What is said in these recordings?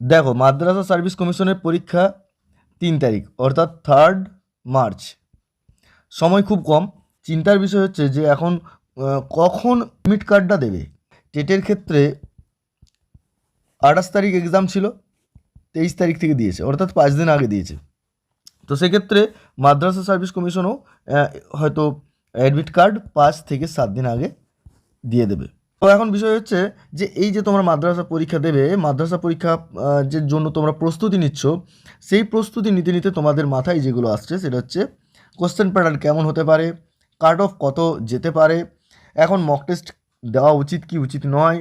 দেখো, মাদ্রাসা সার্ভিস কমিশনের পরীক্ষা তিন তারিখ, অর্থাৎ থার্ড মার্চ সময় খুব কম। চিন্তার বিষয় হচ্ছে যে এখন কখন এডমিট কার্ডটা দেবে? টেটের ক্ষেত্রে আঠাশ তারিখ এক্সাম ছিল, তেইশ তারিখ থেকে দিয়েছে, অর্থাৎ পাঁচ দিন আগে দিয়েছে। তো সেক্ষেত্রে মাদ্রাসা সার্ভিস কমিশনও হয়তো অ্যাডমিট কার্ড পাঁচ থেকে সাত দিন আগে দিয়ে দেবে। তো এখন বিষয় হচ্ছে যে এই যে তোমরা মাদ্রাসা পরীক্ষা দেবে, মাদ্রাসা পরীক্ষা যে জন্য তোমরা প্রস্তুতি নিচ্ছ, সেই প্রস্তুতি নিতে নিতে তোমাদের মাথায় যেগুলো আসছে সেটা হচ্ছে কোশ্চেন প্যাটার্ন কেমন হতে পারে কাট অফ কত যেতে পারে, এখন মক টেস্ট দেওয়া উচিত কি উচিত নয়,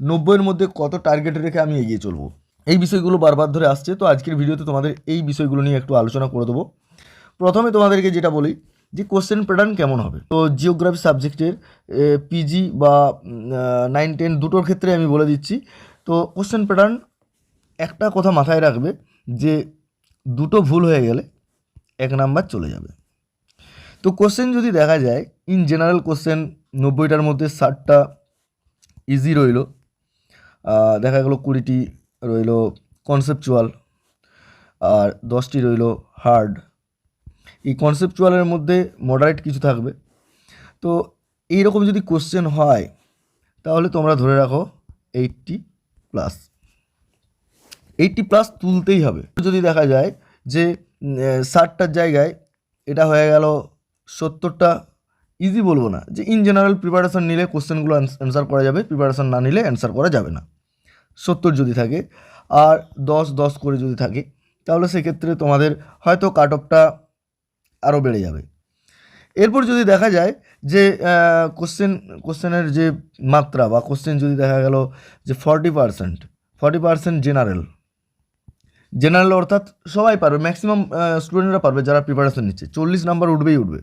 নব্বইয়ের মধ্যে কত টার্গেট রেখে আমি এগিয়ে চলবো। এই বিষয়গুলো বারবার ধরে আসছে, তো আজকের ভিডিওতে তোমাদের এই বিষয়গুলো নিয়ে একটু আলোচনা করে দেবো। প্রথমে তোমাদেরকে যেটা বলি যে কোশ্চেন প্যাটার্ন কেমন হবে? তো জিওগ্রাফি সাবজেক্টের পিজি বা নাইন টেন দুটোর ক্ষেত্রে আমি বলে দিচ্ছি। তো কোশ্চেন প্যাটার্ন একটা কথা মাথায় রাখবে যে দুটো ভুল হয়ে গেলে এক নাম্বার চলে যাবে। তো কোশ্চেন যদি দেখা যায় ইন জেনারেল কোশ্চেন নব্বইটার মধ্যে ষাটটা ইজি রইল। দেখা গেলো কুড়িটি রইল কনসেপচুয়াল আর দশটি রইল হার্ড এই কনসেপচুয়ালের মধ্যে মডারেট কিছু থাকবে। তো এই রকম যদি কোশ্চেন হয়, তাহলে তোমরা ধরে রাখো এইটটি প্লাস এইটটি প্লাস তুলতেই হবে। যদি দেখা যায় যে ষাটটার জায়গায় এটা হয়ে গেল সত্তরটা ইজি বলব না। যে ইন জেনারেল প্রিপারেশন নিলে কোশ্চেনগুলো অ্যান্সার করা যাবে প্রিপারেশন না নিলে অ্যান্সার করা যাবে না। সত্তর যদি থাকে, আর দশ দশ করে যদি থাকে, তাহলে সেক্ষেত্রে তোমাদের হয়তো কাট অফটা আরও বেড়ে যাবে। এরপর যদি দেখা যায় যে কোশ্চেন কোশ্চেনের যে মাত্রা বা কোশ্চেন যদি দেখা গেল যে forty percent forty percent general general অর্থাৎ সবাই পারবে ম্যাক্সিমাম স্টুডেন্টরা পারবে যারা প্রিপারেশন নিচ্ছে। চল্লিশ নাম্বার উঠবেই উঠবে।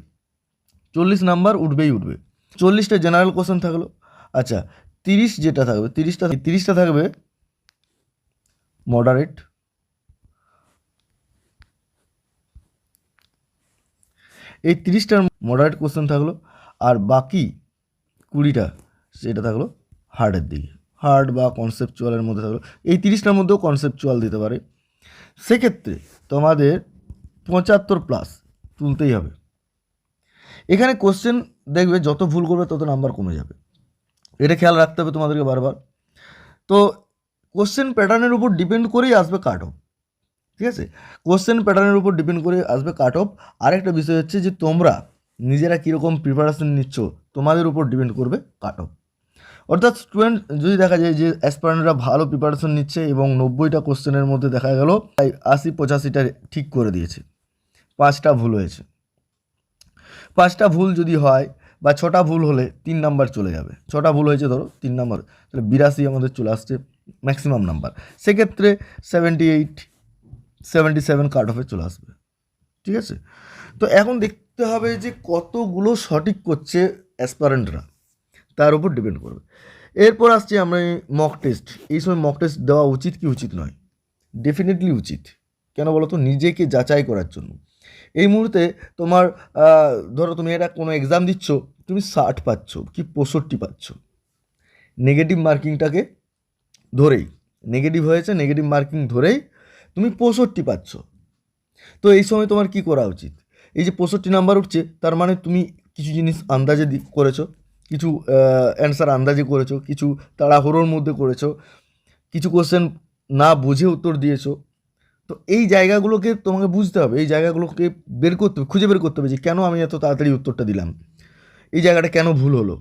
চল্লিশ নাম্বার উঠবেই উঠবে। চল্লিশটা জেনারেল কোশ্চেন থাকল। আচ্ছা তিরিশ যেটা থাকবে, তিরিশটা তিরিশটা থাকবে মডারেট এই তিরিশটার মডারেট কোশ্চেন থাকল, আর বাকি কুড়িটা সেটা থাকল হার্ডের দিকে। হার্ড বা কনসেপচুয়ালের মধ্যে থাকল। এই তিরিশটার মধ্যেও কনসেপচুয়াল দিতে পারে। সেক্ষেত্রে তোমাদের পঁচাত্তর প্লাস তুলতেই হবে। এখানে কোশ্চেন দেখবে যত ভুল করবে তত নাম্বার কমে যাবে। এটা খেয়াল রাখতে হবে তোমাদেরকে বারবার। তো কোশ্চেন প্যাটার্নের উপর ডিপেন্ড করেই আসবে কাট অফ ঠিক আছে? কোশ্চেন প্যাটার্নের উপর ডিপেন্ড করে আসবে কাট অফ আরেকটা বিষয় হচ্ছে যে তোমরা নিজেরা কীরকম প্রিপারেশন নিচ্ছ, তোমাদের উপর ডিপেন্ড করবে কাট অফ অর্থাৎ স্টুডেন্ট যদি দেখা যায় যে অ্যাসপারেন্টরা ভালো প্রিপারেশন নিচ্ছে এবং নব্বইটা কোশ্চেনের মধ্যে দেখা গেল প্রায় আশি পঁচাশিটা ঠিক করে দিয়েছে। পাঁচটা ভুল হয়েছে। পাঁচটা ভুল যদি হয় বা ছটা ভুল হলে তিন নাম্বার চলে যাবে। ছটা ভুল হয়েছে ধরো, তিন নাম্বার তাহলে বিরাশি আমাদের চলে আসছে ম্যাক্সিমাম নাম্বার সেক্ষেত্রে seventy eight seventy seven cut অফে চলে আসবে। ঠিক আছে? তো এখন দেখতে হবে যে কতগুলো সঠিক করছে অ্যাসপারেন্টরা তার উপর ডিপেন্ড করবে। এরপর আসছি আমরা মক টেস্ট এই সময় মক টেস্ট দেওয়া উচিত কি উচিত নয়? ডেফিনেটলি উচিত। কেন বলো তো? নিজেকে যাচাই করার জন্য। এই মুহূর্তে তোমার ধরো তুমি এটা কোনো এক্সাম দিচ্ছ, তুমি ষাট পাচ্ছ কি পঁয়ষট্টি পাচ্ছ। নেগেটিভ মার্কিংটাকে ধরেই। নেগেটিভ হয়েছে নেগেটিভ মার্কিং ধরেই তুমি পঁয়ষট্টি পাচ্ছ। তো এই সময় তোমার কি করা উচিত? এই যে পঁয়ষট্টি নাম্বার উঠছে, তার মানে তুমি কিছু জিনিস আন্দাজে করেছ, কিছু অ্যান্সার আন্দাজে করেছ, কিছু তাড়াহুড়োর মধ্যে করেছ, কিছু কোশ্চেন না বুঝে উত্তর দিয়েছ। তো এই জায়গাগুলোকে তোমাকে বুঝতে হবে, এই জায়গাগুলোকে বের করতে হবে, খুঁজে বের করতে হবে যে কেন আমি এত তাড়াতাড়ি উত্তরটা দিলাম। এই জায়গাটা কেন ভুল হলো?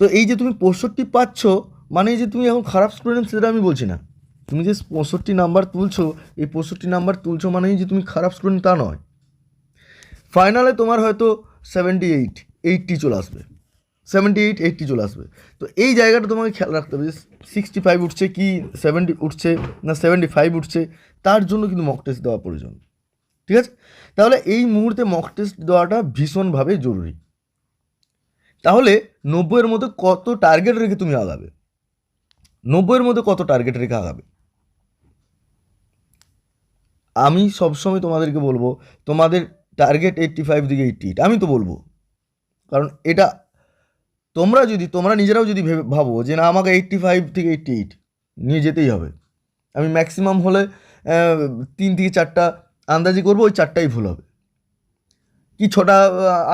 তো এই যে তুমি পঁয়ষট্টি পাচ্ছ মানে যে তুমি এখন খারাপ স্টুডেন্ট সেটা আমি বলছি না। তুমি যে পঁয়ষট্টি নাম্বার তুলছো, এই পঁয়ষট্টি নাম্বার তুলছো মানেই যে তুমি খারাপ স্টুডেন্ট তা নয়। ফাইনালে তোমার হয়তো সেভেন্টি এইট এইটটি চলে আসবে। সেভেন্টি এইট এইটটি চলে আসবে। তো এই জায়গাটা তোমাকে খেয়াল রাখতে হবে যে সিক্সটি ফাইভ উঠছে কি সেভেন্টি উঠছে না সেভেন্টি ফাইভ উঠছে, তার জন্য কিন্তু মক টেস্ট দেওয়া প্রয়োজন। ঠিক আছে? তাহলে এই মুহূর্তে মক টেস্ট দেওয়াটা ভীষণভাবে জরুরি। তাহলে নব্বইয়ের মধ্যে কত টার্গেট রেখে তুমি আগাবে? নব্বইয়ের মধ্যে কত টার্গেট রেখে আগাবে? আমি সবসময় তোমাদেরকে বলব, তোমাদের টার্গেট এইট্টি ফাইভ দিকে এইট্টি এইট আমি তো বলব। কারণ এটা তোমরা যদি, তোমরা নিজেরাও যদি ভেবে, ভাবো যে না, আমাকে এইট্টি ফাইভ থেকে এইট্টি এইট নিয়ে যেতেই হবে। আমি ম্যাক্সিমাম হলে তিন থেকে চারটা আন্দাজি করব, ওই চারটাই ভুল হবে। কি ছটা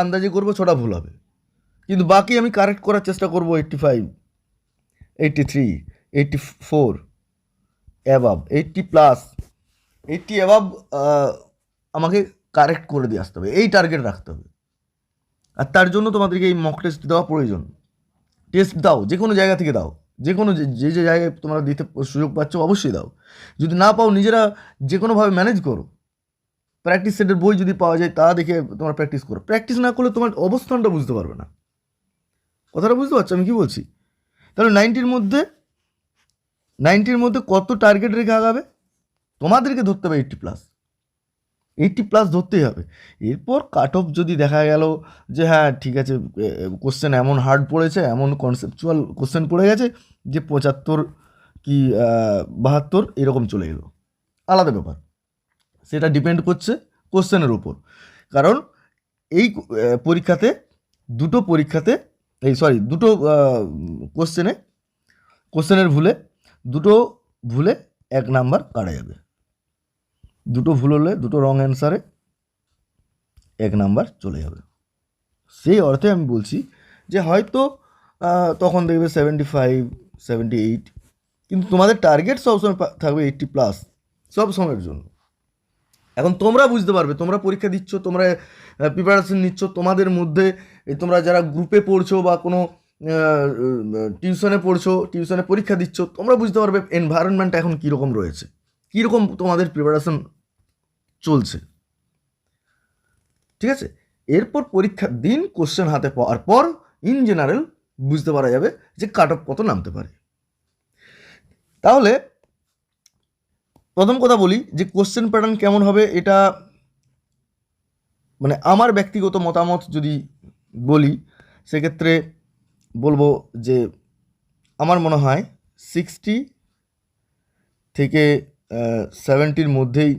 আন্দাজি করব, ছটা ভুল হবে। কিন্তু বাকি আমি কারেক্ট করার চেষ্টা করব eighty five eighty three eighty four above eighty plus eighty above আমাকে কারেক্ট করে দিয়ে আসতে হবে। এই টার্গেট রাখতে হবে। আর তার জন্য তোমাদেরকে এই মক টেস্ট দেওয়া প্রয়োজন। টেস্ট দাও, যে কোনো জায়গা থেকে দাও। যে কোনো যে যে যে জায়গায় তোমরা দিতে সুযোগ পাচ্ছ, অবশ্যই দাও। যদি না পাও, নিজেরা যে কোনোভাবে ম্যানেজ করো। প্র্যাকটিস সেটের বই যদি পাওয়া যায়, তা দেখে তোমরা প্র্যাকটিস করো। প্র্যাকটিস না করলে তোমার অবস্থানটা বুঝতে পারবে না। কথাটা বুঝতে পারছ? আমি কী বলছি? তাহলে নাইনটির মধ্যে নাইনটির মধ্যে কত টার্গেট রেখে আগাবে? তোমাদেরকে ধরতে হবে এইটটি প্লাস এইটটি প্লাস ধরতেই হবে। এরপর কাট অফ যদি দেখা গেল যে হ্যাঁ ঠিক আছে কোশ্চেন এমন হার্ড পড়েছে, এমন কনসেপচুয়াল কোশ্চেন পড়ে গেছে যে পঁচাত্তর কি বাহাত্তর এরকম চলে এলো। আলাদা ব্যাপার। সেটা ডিপেন্ড করছে কোশ্চেনের উপর। কারণ এই পরীক্ষাতে, দুটো পরীক্ষাতে, এই সরি দুটো কোশ্চেনে কোশ্চেনের ভুলে, দুটো ভুলে এক নাম্বার কাটা যাবে। দুটো ভুল হলে, দুটো রং অ্যান্সারে এক নাম্বার চলে যাবে। সেই অর্থে আমি বলছি যে হয়তো তখন দেখবে সেভেন্টি ফাইভ সেভেন্টি এইট কিন্তু তোমাদের টার্গেট সবসময় থাকবে এইটটি প্লাস সব সময়ের জন্য। এখন তোমরা বুঝতে পারবে, তোমরা পরীক্ষা দিচ্ছ, তোমরা প্রিপারেশন নিচ্ছ, তোমাদের মধ্যে তোমরা যারা গ্রুপে পড়ছো বা কোনো টিউশনে পড়ছো, টিউশনে পরীক্ষা দিচ্ছ, তোমরা বুঝতে পারবে এনভায়রনমেন্ট এখন কীরকম রয়েছে। কীরকম তোমাদের প্রিপারেশন চলছে? ঠিক আছে? এরপর পরীক্ষার দিন কোশ্চেন হাতে পাওয়ার পর ইন জেনারেল বুঝতে পারা যাবে যে কাট অফ কত নামতে পারে। তাহলে প্রথম কথা বলি যে কোশ্চেন প্যাটার্ন কেমন হবে এটা মানে আমার ব্যক্তিগত মতামত যদি বলি, সেক্ষেত্রে বলব যে আমার মনে হয় সিক্সটি থেকে সেভেন্টির মধ্যেই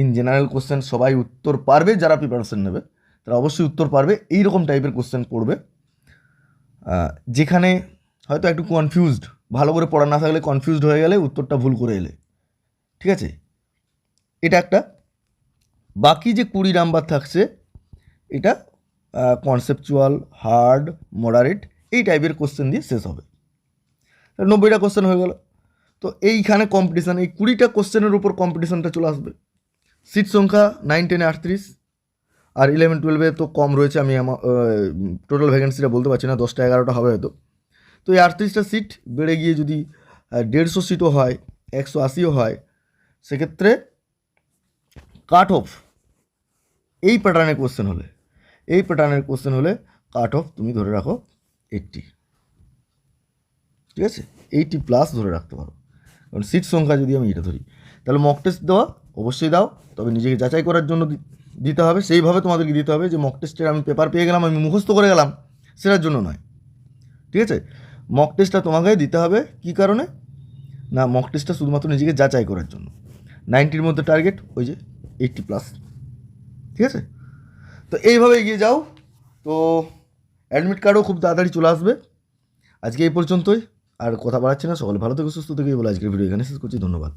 ইন জেনারেল কোশ্চেন সবাই উত্তর পারবে, যারা প্রিপারেশন নেবে, তারা অবশ্যই উত্তর পারবে এই রকম টাইপের কোশ্চেন পড়বে যেখানে হয়তো একটু কনফিউজড ভালো করে পড়া না থাকলে কনফিউজড হয়ে গেলে উত্তরটা ভুল করে এলে। ঠিক আছে? এটা একটা। বাকি যে কুড়ি নাম্বার থাকছে, এটা কনসেপচুয়াল হার্ড মডারেট এই টাইপের কোশ্চেন দিয়ে শেষ হবে। নব্বইটা কোশ্চেন হয়ে গেল। তো এইখানে কম্পিটিশান এই কুড়িটা কোশ্চেনের উপর কম্পিটিশানটা চলে আসবে। সিট সংখ্যা নাইন টেনে আটত্রিশ আর ইলেভেন টুয়েলভে তো কম রয়েছে, আমি আমার টোটাল ভ্যাকেন্সিটা বলতে পারছি না, দশটা এগারোটা হবে হয়তো। তো এই আটত্রিশটা সিট বেড়ে গিয়ে যদি দেড়শো সিটও হয়, একশো আশিও হয়, সেক্ষেত্রে কাট অফ এই প্যাটার্নের কোশ্চেন হলে, এই প্যাটার্নের কোশ্চেন হলে কাট অফ তুমি ধরে রাখো এইটটি ঠিক আছে? এইটি প্লাস ধরে রাখতে পারো। কারণ সিট সংখ্যা যদি আমি এটা ধরি, তাহলে মক টেস্ট দেওয়া অবশ্যই দাও, তবে নিজেকে যাচাই করার জন্য দিতে হবে। সেইভাবে তোমাদেরকে দিতে হবে যে মক টেস্টের আমি পেপার পেয়ে গেলাম, আমি মুখস্থ করে গেলাম, সেটার জন্য নয়। ঠিক আছে? মক টেস্টটা তোমাকে দিতে হবে, কী কারণে? না মক টেস্টটা শুধুমাত্র নিজেকে যাচাই করার জন্য। নাইনটির মধ্যে টার্গেট ওই যে এইটটি প্লাস ঠিক আছে? তো এইভাবে এগিয়ে যাও। তো অ্যাডমিট কার্ডও খুব তাড়াতাড়ি চলে আসবে। আজকে এই পর্যন্তই। আর কথা বাড়াচ্ছি না। সকলে ভালো থেকে, সুস্থ থেকে। বলে আজকের ভিডিও এখানে শেষ করছি। ধন্যবাদ।